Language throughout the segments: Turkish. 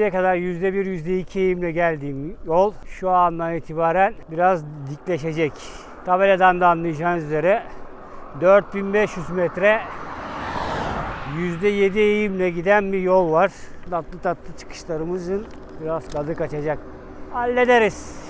Şimdiye kadar %1, %2 eğimle geldiğim yol şu andan itibaren biraz dikleşecek. Tabeladan da anlayacağınız üzere 4500 metre %7 eğimle giden bir yol var. Tatlı tatlı çıkışlarımızın biraz tadı kaçacak. Hallederiz.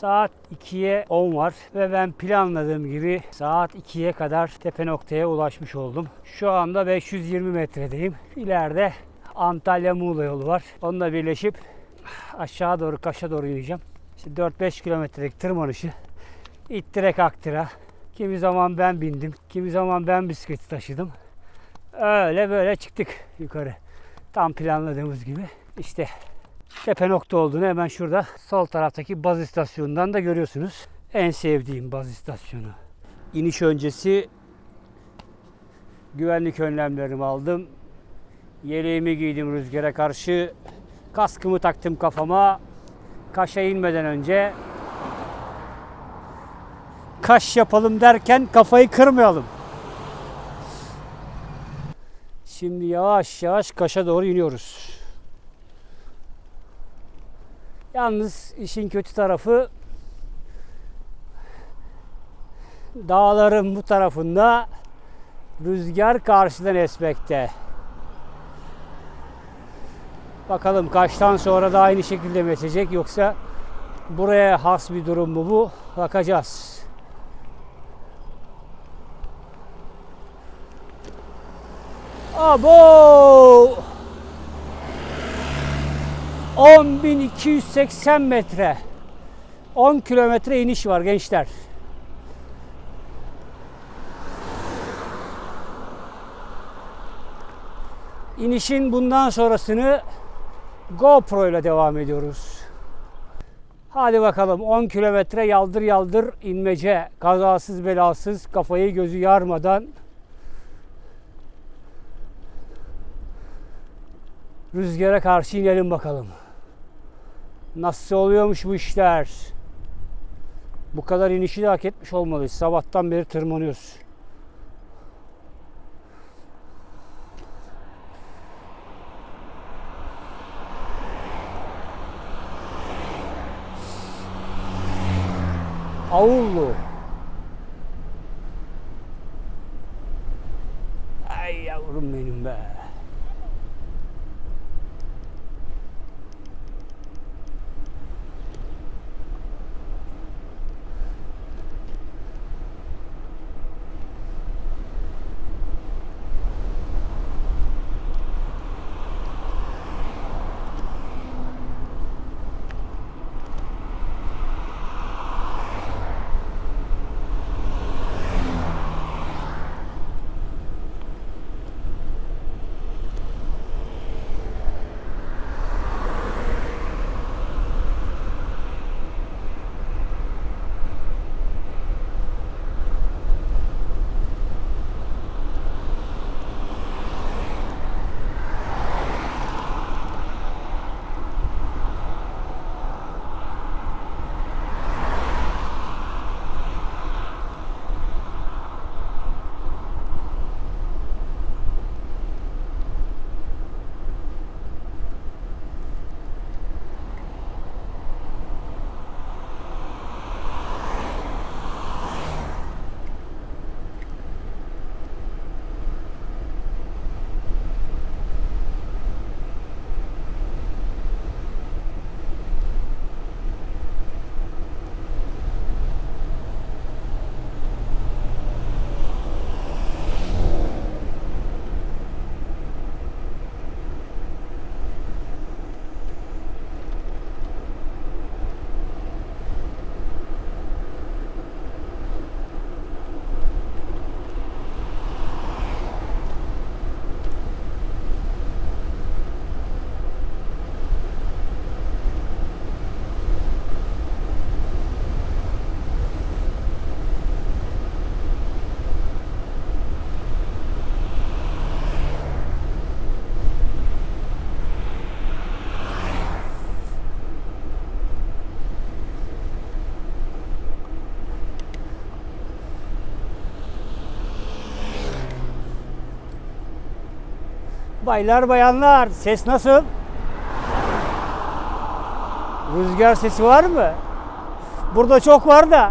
Saat 2'ye 10 var ve ben planladığım gibi saat 2'ye kadar tepe noktaya ulaşmış oldum. Şu anda 520 metredeyim. İleride Antalya Muğla yolu var. Onunla birleşip aşağı doğru Kaş'a doğru ineceğim. İşte 4-5 kilometrelik tırmanışı ittire kaktıra. Kimi zaman ben bindim, kimi zaman ben bisikleti taşıdım. Öyle böyle çıktık yukarı. Tam planladığımız gibi. İşte tepe nokta olduğunu hemen şurada sol taraftaki baz istasyonundan da görüyorsunuz. En sevdiğim baz istasyonu. İniş öncesi güvenlik önlemlerimi aldım. Yeleğimi giydim rüzgara karşı. Kaskımı taktım kafama. Kaş'a inmeden önce kaş yapalım derken kafayı kırmayalım. Şimdi yavaş yavaş Kaş'a doğru iniyoruz. Yalnız işin kötü tarafı dağların bu tarafında rüzgar karşıdan esmekte. Bakalım kaçtan sonra da aynı şekilde mi yoksa buraya has bir durum mu bu? Bakacağız. Abo! 10.280 metre. 10 kilometre iniş var gençler. İnişin bundan sonrasını GoPro ile devam ediyoruz. Hadi bakalım 10 kilometre yaldır yaldır inmece. Kazasız belasız kafayı gözü yarmadan rüzgara karşı inelim bakalım. Nasıl oluyormuş bu işler? Bu kadar inişi de hak etmiş olmalıyız. Sabahtan beri tırmanıyoruz. Avullu. Baylar bayanlar ses nasıl? Rüzgar sesi var mı? Burada çok var da.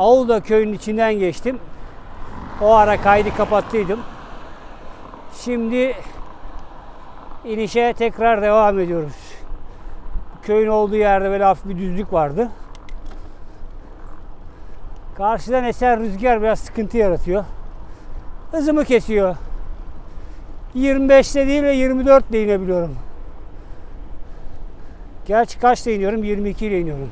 Avulda köyün içinden geçtim. O ara kaydı kapattıydım. Şimdi inişe tekrar devam ediyoruz. Köyün olduğu yerde böyle hafif bir düzlük vardı. Karşıdan esen rüzgar biraz sıkıntı yaratıyor. Hızımı kesiyor. 25'te değil de 24 ile inebiliyorum. Gerçi kaçta iniyorum? 22 ile iniyorum.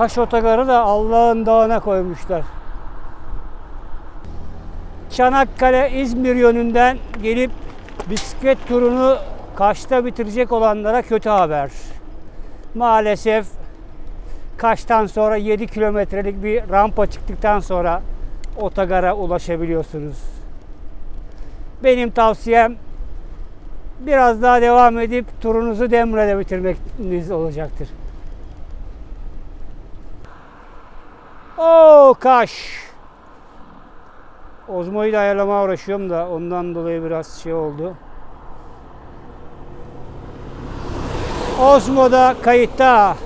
Kaş otogarı da Allah'ın dağına koymuşlar. Çanakkale İzmir yönünden gelip bisiklet turunu Kaş'ta bitirecek olanlara kötü haber. Maalesef Kaş'tan sonra 7 kilometrelik bir rampa çıktıktan sonra otogara ulaşabiliyorsunuz. Benim tavsiyem biraz daha devam edip turunuzu Demre'de bitirmeniz olacaktır. Oo kaş. Ozmo'yu da ayarlamaya uğraşıyorum da ondan dolayı biraz şey oldu. Ozmo'da kayıtta.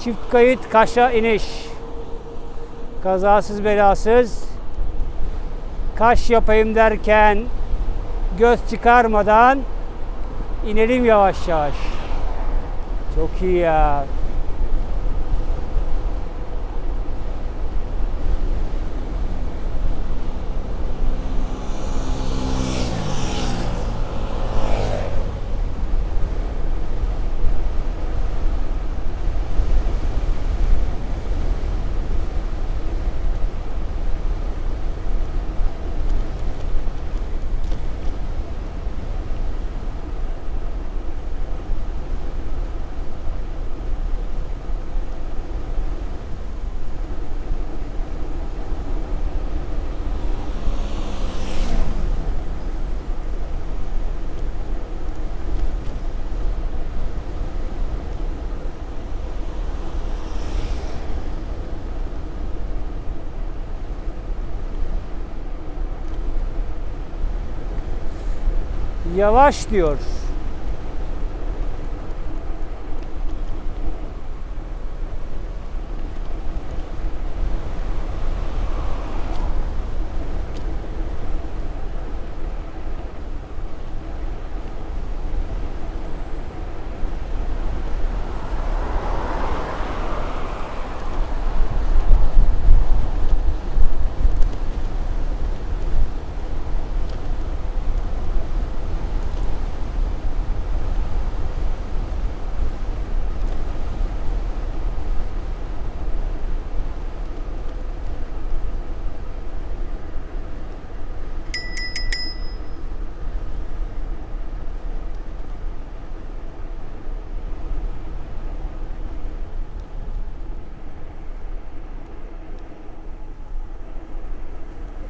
Çift kayıt Kaş'a iniş. Kazasız belasız. Kaş yapayım derken göz çıkarmadan inelim yavaş yavaş. Çok iyi ya. Yavaş diyor.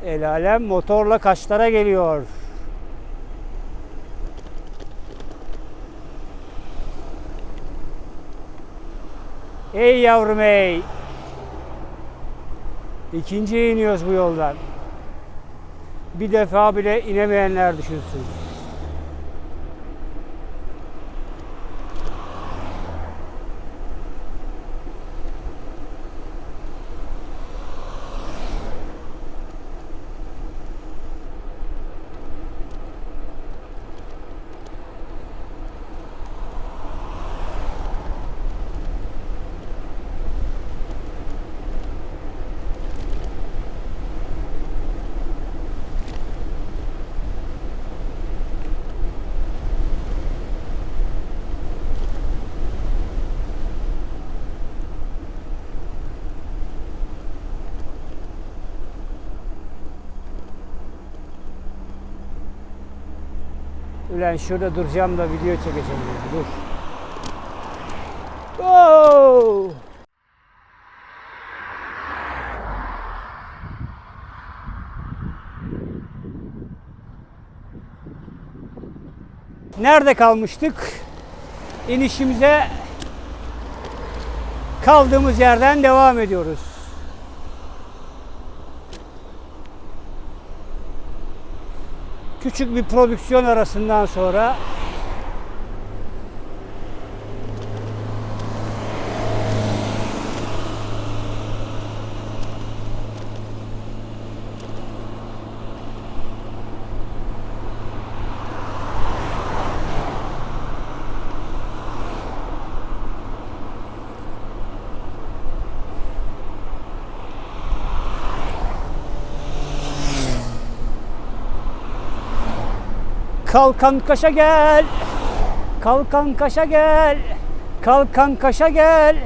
El alem motorla kaçlara geliyor. Ey yavrum ey. İkinciye iniyoruz bu yoldan. Bir defa bile inemeyenler düşünsün. Ulan şurada duracağım da video çekeceğim. ya, Dur. Oo! Nerede kalmıştık? İnişimize kaldığımız yerden devam ediyoruz. Küçük bir prodüksiyon arasından sonra Kalkan kaşa gel. Kalkan kaşa gel. Kalkan kaşa gel.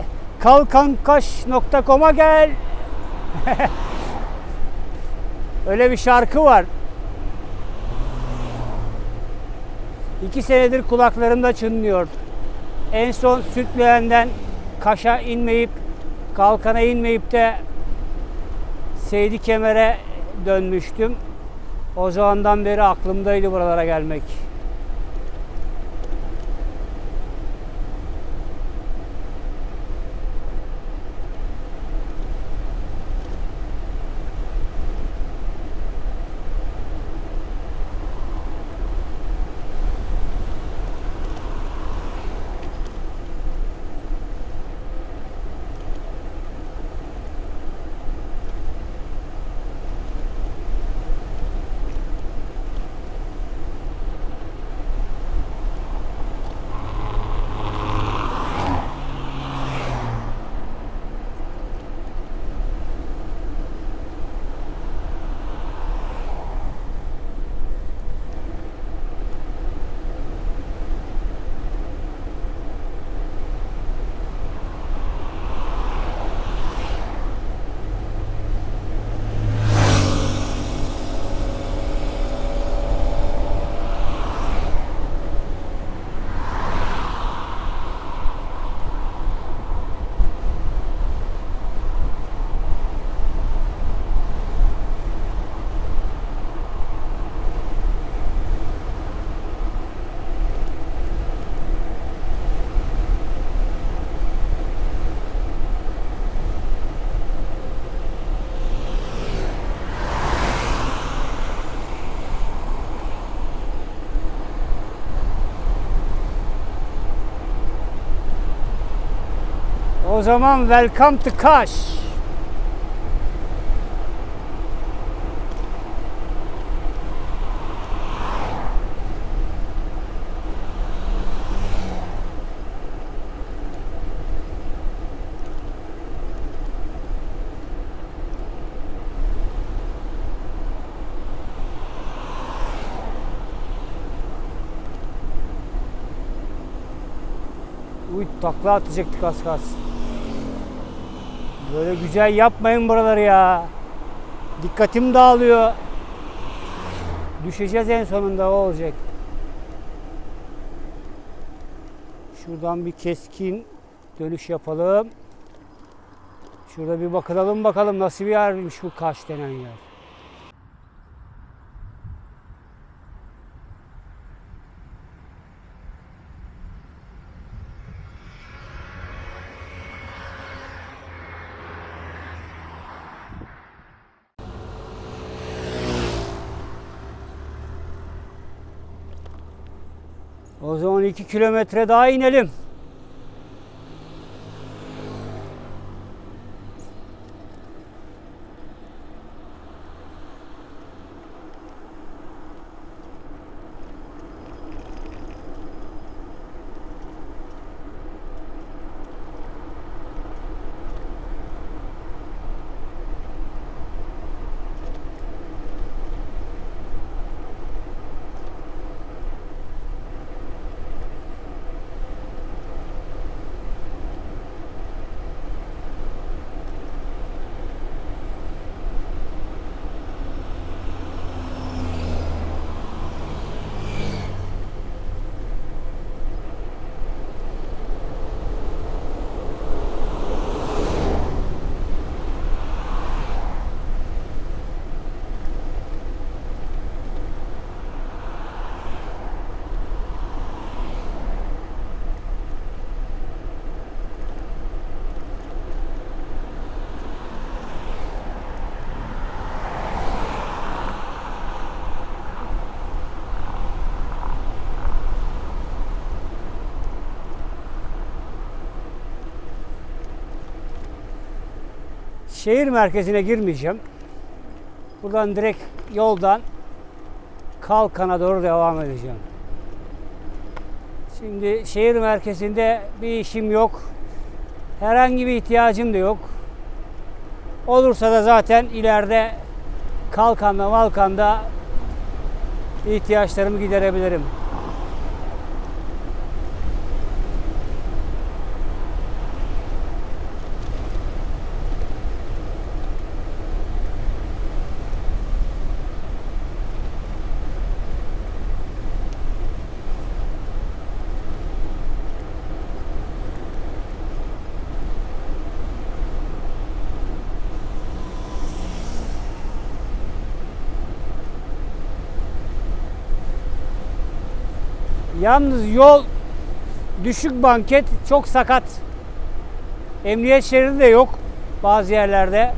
Kalkankaş.com'a gel. Öyle bir şarkı var. İki senedir kulaklarımda çınlıyor. En son Sütleyen'den Kaş'a inmeyip, Kalkan'a inmeyip de Seydi Kemer'e dönmüştüm. O zamandan beri aklımdaydı buralara gelmek. Zaman welcome to Kaş. Uy takla atacaktık az kalsın. Böyle güzel yapmayın buraları ya. Dikkatim dağılıyor. Düşeceğiz en sonunda o olacak. Şuradan bir keskin dönüş yapalım. Şurada bir bakalım bakalım nasıl bir yermiş bu Kaş denen yer. O zaman 2 kilometre daha inelim. Şehir merkezine girmeyeceğim. Buradan direkt yoldan Kalkan'a doğru devam edeceğim. Şimdi şehir merkezinde bir işim yok. Herhangi bir ihtiyacım da yok. Olursa da zaten ileride Kalkan'da Malkan'da ihtiyaçlarımı giderebilirim. Yalnız yol düşük banket çok sakat. Emniyet şeridi de yok bazı yerlerde.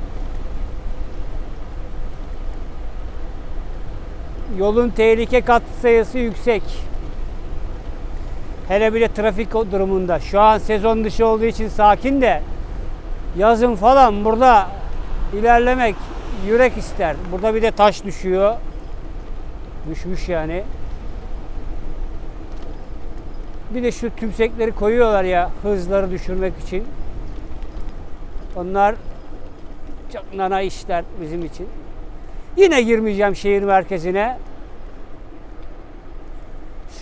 Yolun tehlike kat sayısı yüksek. Hele bile trafik durumunda. Şu an sezon dışı olduğu için sakin de yazın falan burada ilerlemek yürek ister. Burada bir de taş düşüyor. Düşmüş yani. Bir de şu tümsekleri koyuyorlar ya hızları düşürmek için. Onlar çok nana işler bizim için. Yine girmeyeceğim şehir merkezine.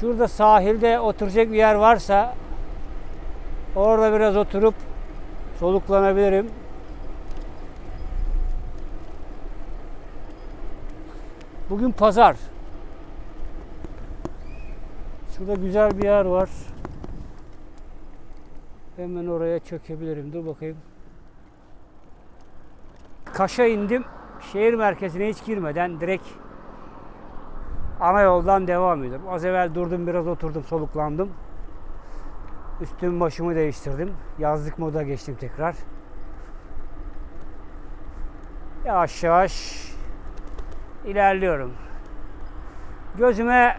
Şurada sahilde oturacak bir yer varsa orada biraz oturup soluklanabilirim. Bugün pazar. Şurada güzel bir yer var. Hemen oraya çökebilirim. Dur bakayım. Kaş'a indim. Şehir merkezine hiç girmeden direkt ana yoldan devam ediyorum. Az evvel durdum biraz oturdum soluklandım. Üstümü başımı değiştirdim. Yazlık moda geçtim tekrar. Yavaş yavaş ilerliyorum. Gözüme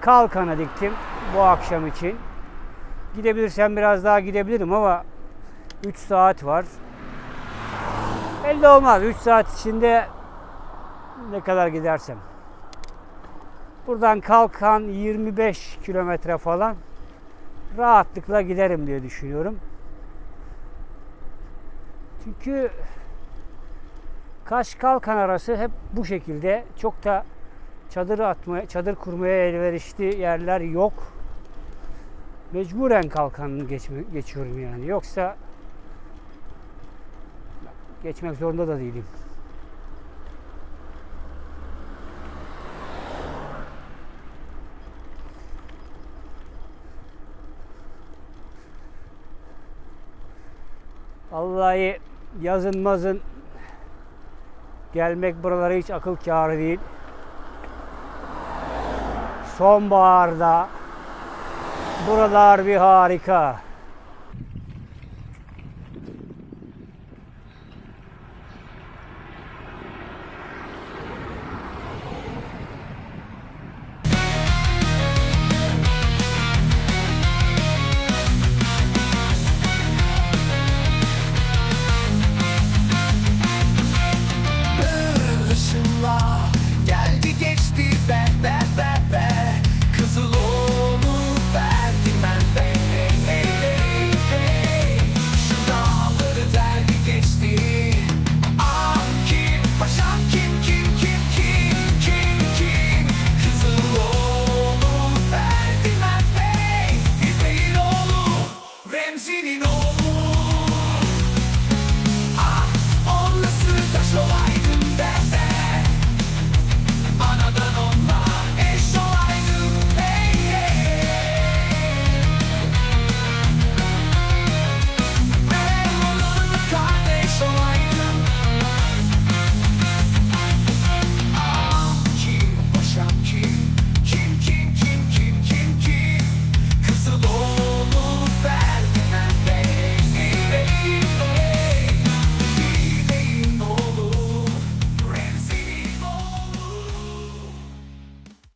kalkanı diktim bu akşam için. Gidebilirsem biraz daha gidebilirim ama 3 saat var. Belli olmaz. 3 saat içinde ne kadar gidersem. Buradan kalkan 25 kilometre falan rahatlıkla giderim diye düşünüyorum. Çünkü Kaş Kalkan arası hep bu şekilde. Çok da çadır atmaya, çadır kurmaya elverişli yerler yok. Mecburen kalkanını geçme, geçiyorum yani. Yoksa geçmek zorunda da değilim. Vallahi yazın mazın gelmek buralara hiç akıl kârı değil. Sonbaharda buralar bir harika.